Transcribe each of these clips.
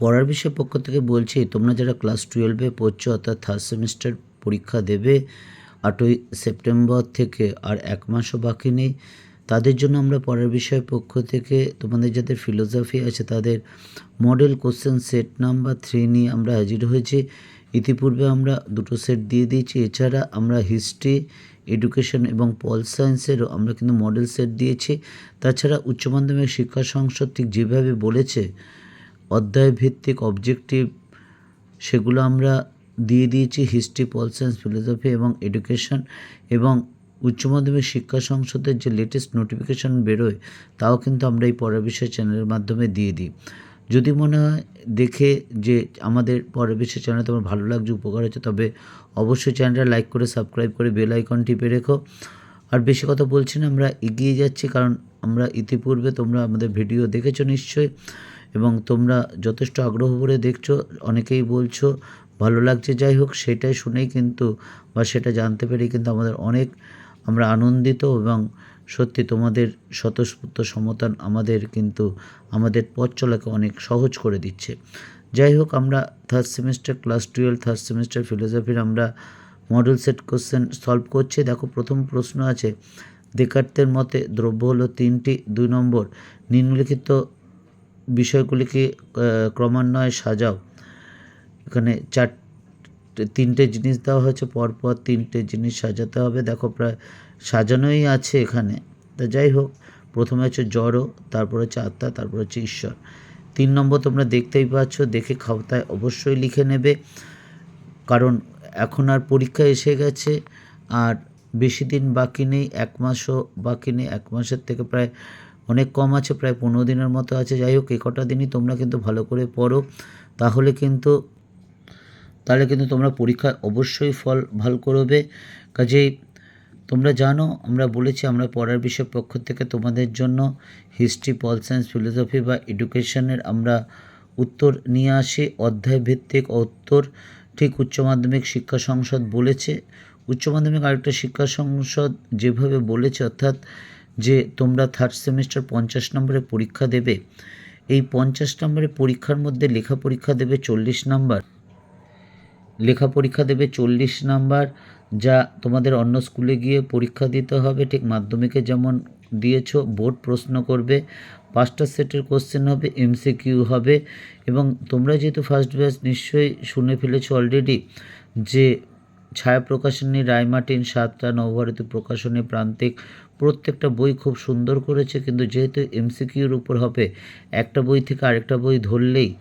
পড়ার বিষয় পক্ষ থেকে বলছি, তোমরা যারা ক্লাস টুয়েলভে পড়ছো, অর্থাৎ থার্ড সেমিস্টার পরীক্ষা দেবে, আটই সেপ্টেম্বর থেকে আর এক মাসও বাকি নেই, তাদের জন্য আমরা পড়ার বিষয় পক্ষ থেকে তোমাদের যাদের ফিলোসফি আছে, তাদের model question set number three নিয়ে আমরা হাজির হয়েছি। ইতিপূর্বে আমরা দুটো সেট দিয়ে দিয়েছি, এছাড়া আমরা হিস্ট্রি এডুকেশন এবং পল সায়েন্সেরও আমরা কিন্তু মডেল সেট দিয়েছি। তাছাড়া উচ্চ মাধ্যমিক শিক্ষা সংসদ ঠিক যেভাবে বলেছে অধ্যায় ভিত্তিক অবজেক্টিভ সেগুলো আমরা দিয়ে দিয়েছি হিস্ট্রি পল সায়েন্স ফিলোসফি এবং এডুকেশন এবং উচ্চ মাধ্যমিক শিক্ষা সংসদের যে লেটেস্ট নোটিফিকেশন বেরোয়, তাও কিন্তু আমরা এই পড়ার বিষয় চ্যানেলের মাধ্যমে দিয়ে দিই। যদি মনে হয় দেখে যে আমাদের পরের বিষয় চ্যানেল তোমার ভালো লাগছে, উপকার হচ্ছে, তবে অবশ্যই চ্যানেলটা লাইক করে সাবস্ক্রাইব করে বেল আইকন টিপে রেখো। আর বেশি কথা বলছি না, আমরা এগিয়ে যাচ্ছি কারণ আমরা ইতিপূর্বে তোমরা আমাদের ভিডিও দেখেছ নিশ্চয়ই। এবং তোমরা যথেষ্ট আগ্রহ করে দেখছ, অনেকেই বলছো, ভালো লাগছে, যাই হোক, সেটাই শুনেই কিন্তু বা সেটা জানতে পেরেই কিন্তু আমাদের অনেক, আমরা আনন্দিত এবং সত্যি তোমাদের স্বতঃস্ফূর্ত সমতান আমাদের কিন্তু, আমাদের পথ চলাকে অনেক সহজ করে দিচ্ছে। যাই হোক, আমরা third semester class twelve third semester ফিলোসফির আমরা মডেল সেট কোশ্চেন সলভ করছি। দেখো, প্রথম প্রশ্ন আছে, দেকার্তের মতে দ্রব্য হলো তিনটি, দুই নম্বর নিম্নলিখিত বিষয়গুলিকে ক্রমান্বয়ে সাজাও। এখানে চার, তিনটে জিনিস দেওয়া হয়েছে, পরপর তিনটে জিনিস সাজাতে হবে। দেখো প্রায় সাজানোই আছে এখানে। তা যাই হোক, প্রথমে হচ্ছে জড়ো, তারপর হচ্ছে আত্মা, তারপর হচ্ছে ঈশ্বর। তিন নম্বর তোমরা দেখতেই পাচ্ছ, দেখে খাতায় অবশ্যই লিখে নেবে। কারণ এখন আর পরীক্ষা এসে গেছে, আর বেশি দিন বাকি নেই, এক মাসও বাকি নেই, এক মাসের থেকে প্রায় অনেক কম আছে, প্রায় পনেরো দিনের মতো আছে। যাই হোক এই কটা দিনই তোমরা কিন্তু ভালো করে পড়ো। তাহলে কিন্তু তাহলে কিন্তু তোমরা পরীক্ষায় অবশ্যই ফল ভালো করবে। কাজেই তোমরা জানো, আমরা বলেছি আমরা পড়ার বিষয় পক্ষ থেকে তোমাদের জন্য হিস্ট্রি পল সায়েন্স, ফিলোসফি বা এডুকেশনের আমরা উত্তর নিয়ে আসি। অধ্যায় ভিত্তিক উত্তর ঠিক উচ্চ মাধ্যমিক শিক্ষা সংসদ বলেছে। উচ্চ মাধ্যমিক আরেকটা শিক্ষা সংসদ যেভাবে বলেছে, অর্থাৎ যে তোমরা থার্ড সেমিস্টার পঞ্চাশ নম্বরে পরীক্ষা দেবে, এই পঞ্চাশ নম্বরের পরীক্ষার মধ্যে লেখা পরীক্ষা দেবে চল্লিশ নাম্বার। লেখা পরীক্ষা দেবে চল্লিশ নাম্বার, যা তোমাদের অন্য স্কুলে গিয়ে পরীক্ষা দিতে হবে। ঠিক মাধ্যমিকে যেমন দিয়েছ, বোর্ড প্রশ্ন করবে, পাঁচটা সেটের কোশ্চেন হবে এমসিকিউ হবে। এবং তোমরা যেহেতু ফার্স্ট ব্যাচ নিশ্চয়ই শুনে ফেলেছো অলরেডি যে ছায়া প্রকাশনী রায়মার্টিন সাতটা নবভারতী প্রকাশনী, প্রান্তিক প্রত্যেকটা বই খুব সুন্দর করেছে, কিন্তু যেহেতু এমসিকিউর উপর হবে, একটা বই থেকে আরেকটা বই ধরলেই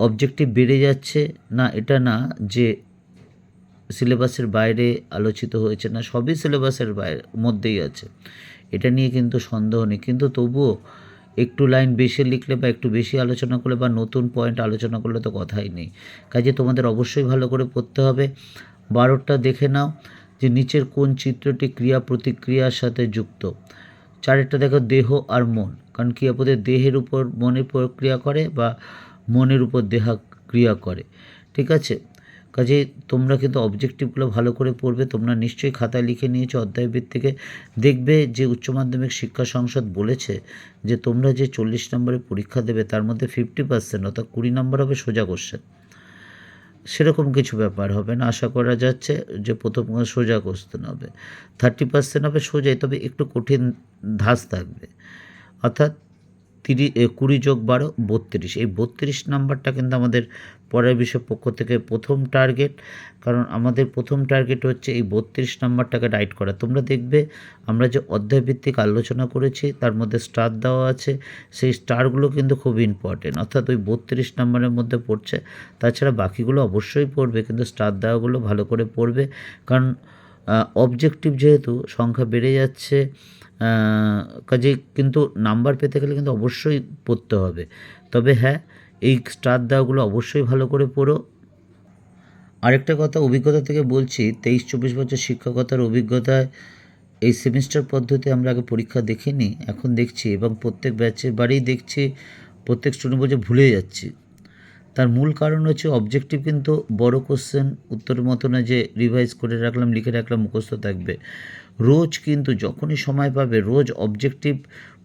অবজেক্টিভ বেড়ে যাচ্ছে। না, এটা না যে সিলেবাসের বাইরে আলোচিত হয়েছে, না, সবই সিলেবাসের বাইরে, মধ্যেই আছে। এটা নিয়ে কিন্তু সন্দেহ নেই। কিন্তু তবুও একটু লাইন বেশি লিখলে বা একটু বেশি আলোচনা করলে বা নতুন পয়েন্ট আলোচনা করলে তো কথাই নেই। কাজে তোমাদের অবশ্যই ভালো করে পড়তে হবে। বারোটা দেখে নাও। যে নিচের কোন চিত্রটি ক্রিয়া প্রতিক্রিয়ার সাথে যুক্ত। চারেরটা দেখো দেহ আর মন। কারণ ক্রিয়াপদের দেহের উপর মনের প্রক্রিয়া করে বা মনের উপর দেহা ক্রিয়া করে। ঠিক আছে? কাজে তোমরা কিন্তু অবজেক্টিভগুলো ভালো করে পড়বে। তোমরা নিশ্চয়ই খাতায় লিখে নিয়েছো অধ্যায় ভিত্তিকে দেখবে যে উচ্চ মাধ্যমিক শিক্ষা সংসদ বলেছে যে তোমরা যে চল্লিশ নম্বরের পরীক্ষা দেবে, তার মধ্যে ফিফটি পার্সেন্ট অর্থাৎ কুড়ি নম্বর হবে সোজা কোশ্চেন সেরকম কিছু ব্যাপার হবে না। আশা করা যাচ্ছে যে প্রথম সোজা কোশ্চেন হবে থার্টি পার্সেন্ট হবে সোজাই, তবে একটু কঠিন ধাস থাকবে। অর্থাৎ তিরি এ, কুড়ি যোগ বারো বত্রিশ। এই বত্রিশ নাম্বারটা কিন্তু আমাদের পরের বিষয় পক্ষ থেকে প্রথম টার্গেট। কারণ আমাদের প্রথম টার্গেট হচ্ছে এই বত্রিশ নাম্বারটাকে রাইট করা। তোমরা দেখবে আমরা যে অধ্যায়ভিত্তিক আলোচনা করেছি তার মধ্যে স্টার দেওয়া আছে। সেই স্টারগুলো কিন্তু খুব ইম্পর্টেন্ট অর্থাৎ ওই বত্রিশ নাম্বারের মধ্যে পড়ছে তাছাড়া বাকিগুলো অবশ্যই পড়বে কিন্তু স্টার দেওয়াগুলো ভালো করে পড়বে। কারণ অবজেক্টিভ যেহেতু সংখ্যা বেড়ে যাচ্ছে। কাজে কিন্তু নাম্বার পেতে গেলে কিন্তু অবশ্যই পড়তে হবে। তবে হ্যাঁ এই স্টার দেওয়াগুলো অবশ্যই ভালো করে পড়ো। আরেকটা কথা অভিজ্ঞতা থেকে বলছি তেইশ চব্বিশ বছর শিক্ষকতার অভিজ্ঞতায় এই সেমিস্টার পদ্ধতি আমরা আগে পরীক্ষা দেখিনি, এখন দেখছি এবং প্রত্যেক ব্যাচে বারেই দেখছি, প্রত্যেক স্টুডেন্ট বলছে ভুলে যাচ্ছি। তার মূল কারণ হচ্ছে অবজেক্টিভ কিন্তু বড় কোশ্চেন উত্তরের মতো না যে রিভাইজ করে রাখলাম, লিখে রাখলাম, মুখস্থ থাকবে। রোজ কিন্তু যখনই সময় পাবে, রোজ অবজেক্টিভ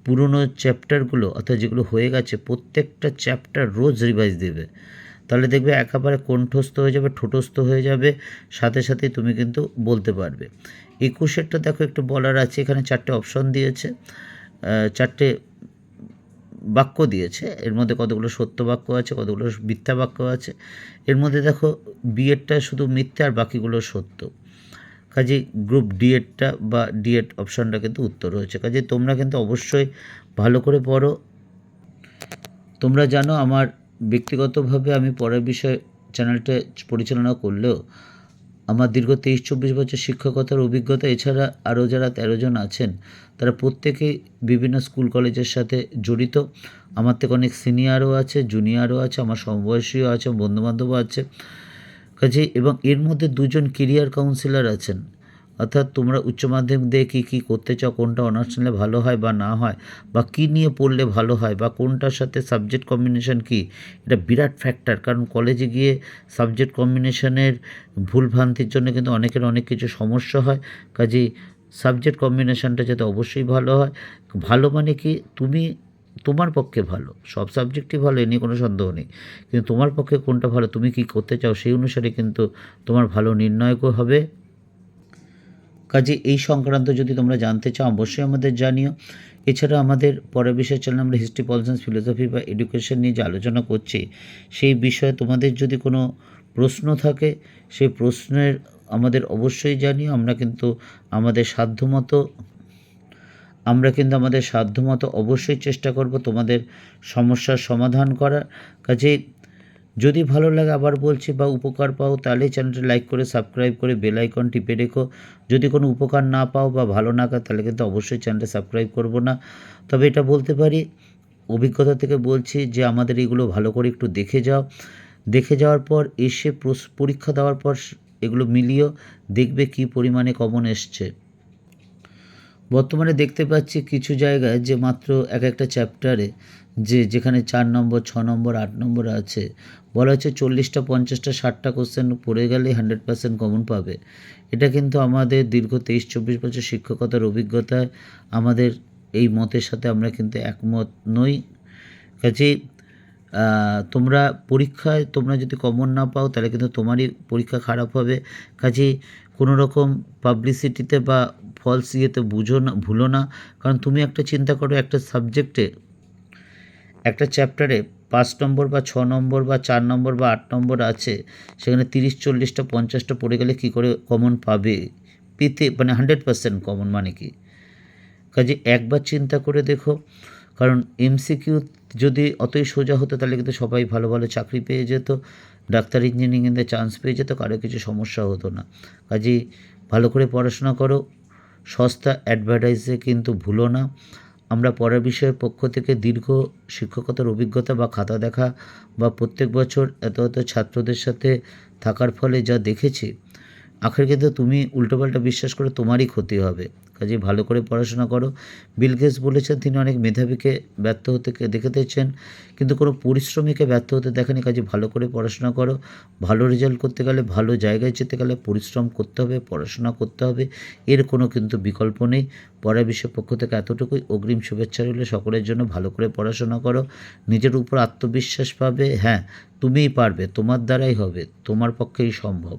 পুরনো চ্যাপ্টারগুলো অর্থাৎ যেগুলো হয়ে গেছে, প্রত্যেকটা চ্যাপ্টার রোজ রিভাইজ দেবে। তাহলে দেখবে একেবারে কণ্ঠস্থ হয়ে যাবে, ঠোঁটস্থ হয়ে যাবে, সাথে সাথে তুমি কিন্তু বলতে পারবে। একুশেরটা দেখো একটু বলার আছে, এখানে চারটে অপশন দিয়েছে চারটে বাক্য দিয়েছে। এর মধ্যে কতগুলো সত্য বাক্য আছে, কতগুলো মিথ্যা বাক্য আছে। এর মধ্যে দেখো, বিয়েরটা শুধু মিথ্যা আর বাকিগুলো সত্য। কাজে গ্রুপ ডিএডটা বা ডিএড অপশানটা কিন্তু উত্তর হয়েছে কাজে তোমরা কিন্তু অবশ্যই ভালো করে পড়ো। তোমরা জানো আমার ব্যক্তিগতভাবে আমি পড়ার বিষয়ে চ্যানেলটা পরিচালনা করলেও আমার দীর্ঘ তেইশ চব্বিশ বছর শিক্ষকতার অভিজ্ঞতা, এছাড়া আরও যারা তেরো জন আছেন, তারা প্রত্যেকেই বিভিন্ন স্কুল কলেজের সাথে জড়িত। আমার থেকে অনেক সিনিয়রও আছে জুনিয়রও আছে, আমার সমবয়সীও আছে, বন্ধুবান্ধবও আছে। কাজে এবং এর মধ্যে দুজন কেরিয়ার কাউন্সিলর আছেন। অর্থাৎ তোমরা উচ্চ মাধ্যমিক দিয়ে কী কী করতে চাও, কোনটা অনার্স নিলে ভালো হয় বা না হয়, বা কী নিয়ে পড়লে ভালো হয়, বা কোনটার সাথে সাবজেক্ট কম্বিনেশান কী, এটা বিরাট ফ্যাক্টর কারণ কলেজে গিয়ে সাবজেক্ট কম্বিনেশানের ভুলভ্রান্তির জন্য কিন্তু অনেকের অনেক কিছু সমস্যা হয়। কাজেই সাবজেক্ট কম্বিনেশানটা যাতে অবশ্যই ভালো হয়। ভালো মানে কি, তুমি তোমার পক্ষে ভালো। সব সাবজেক্টই ভালো এ নিয়ে কোনো সন্দেহ নেই। কিন্তু তোমার পক্ষে কোনটা ভালো, তুমি কি করতে চাও সেই অনুসারে কিন্তু তোমার ভালো নির্ণায়কও হবে। কাজে এই সংক্রান্ত যদি তোমরা জানতে চাও, অবশ্যই আমাদের জানিও। এছাড়া আমাদের পরের বিষয় চ্যানেল আমরা হিস্ট্রি পলিটিক্স ফিলোসফি বা এডুকেশন নিয়ে যে আলোচনা করছি, সেই বিষয়ে তোমাদের যদি কোনো প্রশ্ন থাকে, সেই প্রশ্নের আমাদের অবশ্যই জানিও। আমরা কিন্তু আমাদের সাধ্যমতো আমরা কিন্তু আমাদের সাধ্যমতো অবশ্যই চেষ্টা করব তোমাদের সমস্যার সমাধান করার। কাজে যদি ভালো লাগে আবার বলছি বা উপকার পাও, তাহলে চ্যানেলটা লাইক করে, সাবস্ক্রাইব করে, বেল আইকন টিপে রেখো। যদি কোনো উপকার না পাও বা ভালো না কাজ তাহলে কিন্তু অবশ্যই চ্যানেলটা সাবস্ক্রাইব করব না। তবে এটা বলতে পারি, অভিজ্ঞতা থেকে বলছি যে আমাদের এগুলো ভালো করে একটু দেখে যাও। দেখে যাওয়ার পর এসে পরীক্ষা দেওয়ার পর এগুলো মিলিয়েও দেখবে কী পরিমাণে কমন এসছে। বর্তমানে দেখতে পাচ্ছি কিছু জায়গায় যে মাত্র এক একটা চ্যাপ্টারে যে যেখানে চার নম্বর, ছ নম্বর, আট নম্বর আছে, বলা হচ্ছে চল্লিশটা, পঞ্চাশটা, ষাটটা কোশ্চেন পড়ে গেলে হান্ড্রেড পার্সেন্ট কমন পাবে। এটা কিন্তু আমাদের দীর্ঘ তেইশ, চব্বিশ বছর শিক্ষকতার অভিজ্ঞতায় আমাদের এই মতের সাথে আমরা কিন্তু একমত নই। কাজেই তোমরা পরীক্ষায় তোমরা যদি কমন না পাও, তাহলে কিন্তু তোমারই পরীক্ষা খারাপ হবে। কাজেই কোনো রকম পাবলিসিটিতে বা ফলস ইয়েতে বুঝো না, ভুলো না। কারণ তুমি একটা চিন্তা করো, একটা সাবজেক্টে একটা চ্যাপ্টারে পাঁচ নম্বর বা ছ নম্বর বা চার নম্বর বা আট নম্বর আছে, সেখানে তিরিশ, চল্লিশটা, পঞ্চাশটা পড়ে গেলে কী করে কমন পাবে? পেতে মানে হান্ড্রেড পার্সেন্ট কমন মানে কি? কাজে একবার চিন্তা করে দেখো, কারণ এমসিকিউ যদি অতই সোজা হতো, তাহলে কিন্তু সবাই ভালো ভালো চাকরি পেয়ে যেত, ডাক্তার ইঞ্জিনিয়ারিংয়ে চান্স পেয়ে যেত, কারও কিছু সমস্যা হতো না। কাজেই ভালো করে পড়াশোনা করো সস্তা অ্যাডভার্টাইজে কিন্তু ভুলো না। আমরা পড়া বিষয়ের পক্ষ থেকে দীর্ঘ শিক্ষকতার অভিজ্ঞতা বা খাতা দেখা বা প্রত্যেক বছর এত এত ছাত্রদের সাথে থাকার ফলে যা দেখেছি, আখের কিন্তু তুমি উল্টোপাল্টা বিশ্বাস করে তোমারই ক্ষতি হবে। কাজে ভালো করে পড়াশোনা করো। বিল গেটস বলেছেন, তিনি অনেক মেধাবীকে ব্যর্থ হতে দেখেতেছেন কিন্তু কোনো পরিশ্রমীকে ব্যর্থ হতে দেখেনি কাজে ভালো করে পড়াশোনা করো। ভালো রেজাল্ট করতে গেলে ভালো জায়গায় যেতে গেলে পরিশ্রম করতে হবে, পড়াশোনা করতে হবে, এর কোনো কিন্তু বিকল্প নেই। পড়ার বিষয়ের পক্ষ থেকে এতটুকুই। অগ্রিম শুভেচ্ছা রইল সকলের জন্য। ভালো করে পড়াশোনা করো। নিজের উপর আত্মবিশ্বাস পাবে। হ্যাঁ তুমিই পারবে, তোমার দ্বারাই হবে, তোমার পক্ষেই সম্ভব।